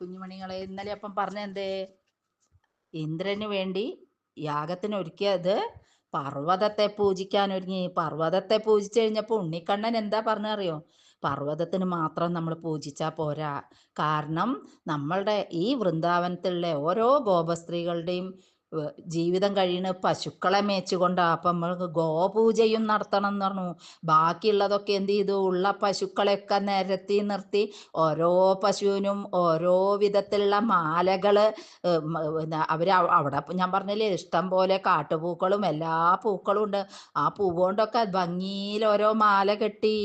കുഞ്ഞുമണികളെ ഇന്നലെ അപ്പം പറഞ്ഞ എന്തേ? ഇന്ദ്രന് വേണ്ടി യാഗത്തിന് ഒരുക്കിയത് പർവതത്തെ പൂജിക്കാൻ ഒരുങ്ങി. പർവതത്തെ പൂജിച്ചു കഴിഞ്ഞപ്പോൾ ഉണ്ണിക്കണ്ണൻ എന്താ പറഞ്ഞറിയോ? പർവതത്തിന് മാത്രം നമ്മൾ പൂജിച്ചാ പോരാ. കാരണം നമ്മളുടെ ഈ വൃന്ദാവനത്തിലുള്ള ഓരോ ഗോപസ്ത്രീകളുടെയും ജീവിതം കഴിയുന്ന പശുക്കളെ മേച്ചുകൊണ്ടാ അപ്പൊ നമ്മൾ ഗോപൂജയും നടത്തണം എന്ന് പറഞ്ഞു. ബാക്കിയുള്ളതൊക്കെ എന്ത് ചെയ്തു? ഉള്ള പശുക്കളെയൊക്കെ നിരത്തി നിർത്തി. ഓരോ പശുവിനും ഓരോ വിധത്തിലുള്ള മാലകൾ അവർ അവിടെ ഞാൻ പറഞ്ഞില്ലേ ഇഷ്ടം പോലെ കാട്ടുപൂക്കളും എല്ലാ പൂക്കളും ഉണ്ട്. ആ പൂവുകൊണ്ടൊക്കെ ഭംഗിയിൽ ഓരോ മാല കെട്ടി.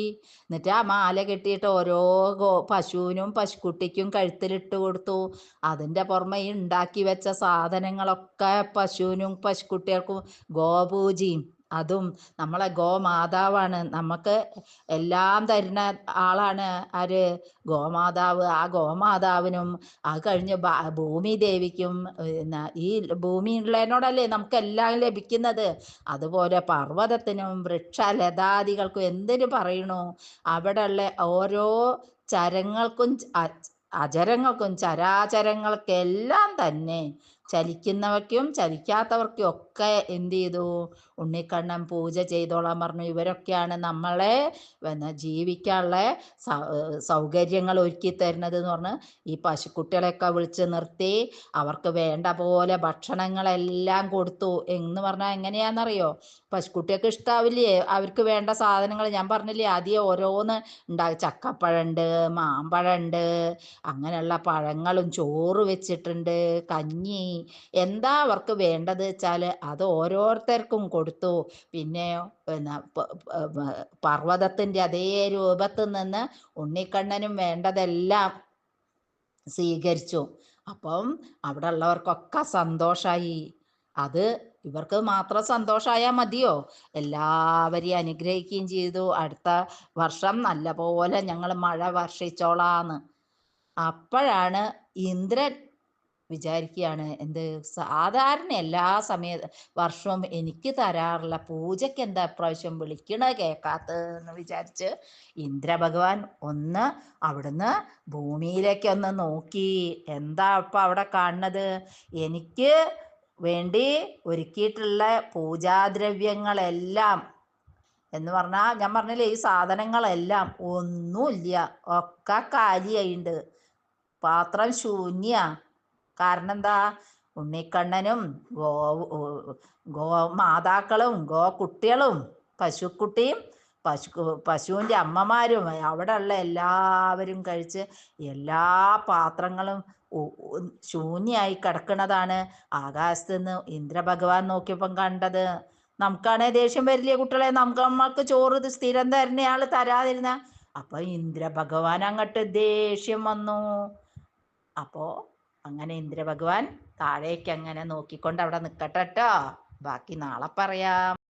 എന്നിട്ട് ആ മാല കെട്ടിയിട്ട് ഓരോ ഗോ പശുവിനും പശുക്കുട്ടിക്കും കഴുത്തിലിട്ട് കൊടുത്തു. അതിന്റെ പുറമെ ഉണ്ടാക്കി വെച്ച സാധനങ്ങളൊക്കെ പശുവിനും പശുക്കുട്ടികൾക്കും ഗോപൂജയും അതും നമ്മളെ ഗോമാതാവാണ് നമുക്ക് എല്ലാം തരുന്ന ആളാണ് ആര് ഗോമാതാവ് ആ ഗോമാതാവിനും അത് കഴിഞ്ഞ് ഭൂമി ദേവിക്കും ഈ ഭൂമി ഉള്ളതിനോടല്ലേ നമുക്ക് എല്ലാം ലഭിക്കുന്നത് അതുപോലെ പർവതത്തിനും വൃക്ഷലതാദികൾക്കും എന്തിനു പറയണു അവിടെയുള്ള ഓരോ ചരങ്ങൾക്കും അജരങ്ങൾക്കും ചരാചരങ്ങൾക്കെല്ലാം തന്നെ ചലിക്കുന്നവയ്ക്കും ചലിക്കാത്തവർക്കും ഒക്കെ എന്ത് ചെയ്തു? ഉണ്ണിക്കണ്ണൻ പൂജ ചെയ്തോളാൻ പറഞ്ഞു. ഇവരൊക്കെയാണ് നമ്മളെ ജീവിക്കാനുള്ള സൗകര്യങ്ങൾ ഒരുക്കി തരുന്നത് എന്ന് പറഞ്ഞ് ഈ പശുക്കുട്ടികളെയൊക്കെ വിളിച്ച് നിർത്തി. അവർക്ക് വേണ്ട പോലെ ഭക്ഷണങ്ങളെല്ലാം കൊടുത്തു. എന്ന് പറഞ്ഞാൽ എങ്ങനെയാണെന്നറിയോ? പശുക്കുട്ടിയൊക്കെ ഇഷ്ടാവില്ലേ? അവർക്ക് വേണ്ട സാധനങ്ങൾ ഞാൻ പറഞ്ഞില്ലേ? ആദ്യം ഓരോന്ന് ഉണ്ടാകും ചക്കപ്പഴമുണ്ട് മാമ്പഴമുണ്ട് അങ്ങനെയുള്ള പഴങ്ങളും ചോറ് വെച്ചിട്ടുണ്ട്. കഞ്ഞി എന്താ അവർക്ക് വേണ്ടത് വെച്ചാൽ അത് ഓരോരുത്തർക്കും കൊടുത്തു. പിന്നെ പിന്നെ പ- പ- പ- പർവതത്തിന്റെ അതേ രൂപത്തിൽ നിന്ന് ഉണ്ണിക്കണ്ണനും വേണ്ടതെല്ലാം സ്വീകരിച്ചു. അപ്പം അവിടെ ഉള്ളവർക്കൊക്കെ സന്തോഷമായി അത് ഇവർക്ക് മാത്രം സന്തോഷമായാൽ മതിയോ? എല്ലാവരെയും അനുഗ്രഹിക്കുകയും ചെയ്തു. അടുത്ത വർഷം നല്ല പോലെ ഞങ്ങൾ മഴ വർഷിച്ചോളാന്ന്. അപ്പോഴാണ് ഇന്ദ്രൻ വിചാരിക്കുകയാണ് എന്ത് സാധാരണ എല്ലാ സമയ വർഷവും എനിക്ക് തരാറുള്ള പൂജയ്ക്ക് എന്താ പ്രാവശ്യം വിളിക്കണ കേൾക്കാത്തതെന്ന് വിചാരിച്ച് ഇന്ദ്രഭഗവാൻ ഒന്ന് അവിടുന്ന് ഭൂമിയിലേക്ക് ഒന്ന് നോക്കി. എന്താ ഇപ്പൊ അവിടെ കാണുന്നത്? എനിക്ക് വേണ്ടി ഒരുക്കിയിട്ടുള്ള പൂജാദ്രവ്യങ്ങളെല്ലാം എന്ന് പറഞ്ഞാൽ ഞാൻ പറഞ്ഞില്ലേ ഈ സാധനങ്ങളെല്ലാം ഒന്നുമില്ല. ഒക്കെ കാലിയായിണ്ട്. പാത്രം ശൂന്യ. കാരണം എന്താ ഉണ്ണിക്കണ്ണനും ഗോ ഗോ മാതാക്കളും ഗോ കുട്ടികളും പശുക്കുട്ടിയും പശു പശുവിന്റെ അമ്മമാരും അവിടെ ഉള്ള എല്ലാവരും കഴിച്ച് എല്ലാ പാത്രങ്ങളും ശൂന്യായി കിടക്കുന്നതാണ് ആകാശത്ത് നിന്ന് ഇന്ദ്രഭഗവാൻ നോക്കിയപ്പം കണ്ടത്. നമുക്കാണേ ദേഷ്യം വരില്ലേ കുട്ടികളെ? നമുക്ക് നമ്മൾക്ക് ചോറ് സ്ഥിരം തരുന്നയാൾ തരാതിരുന്ന. അപ്പൊ ഇന്ദ്രഭഗവാൻ അങ്ങോട്ട് ദേഷ്യം വന്നു. അപ്പോ അങ്ങനെ ഇന്ദ്രഭഗവാൻ താഴേക്ക് അങ്ങനെ നോക്കിക്കൊണ്ട് അവിടെ നിക്കട്ടെട്ടോ ബാക്കി നാളെ പറയാം.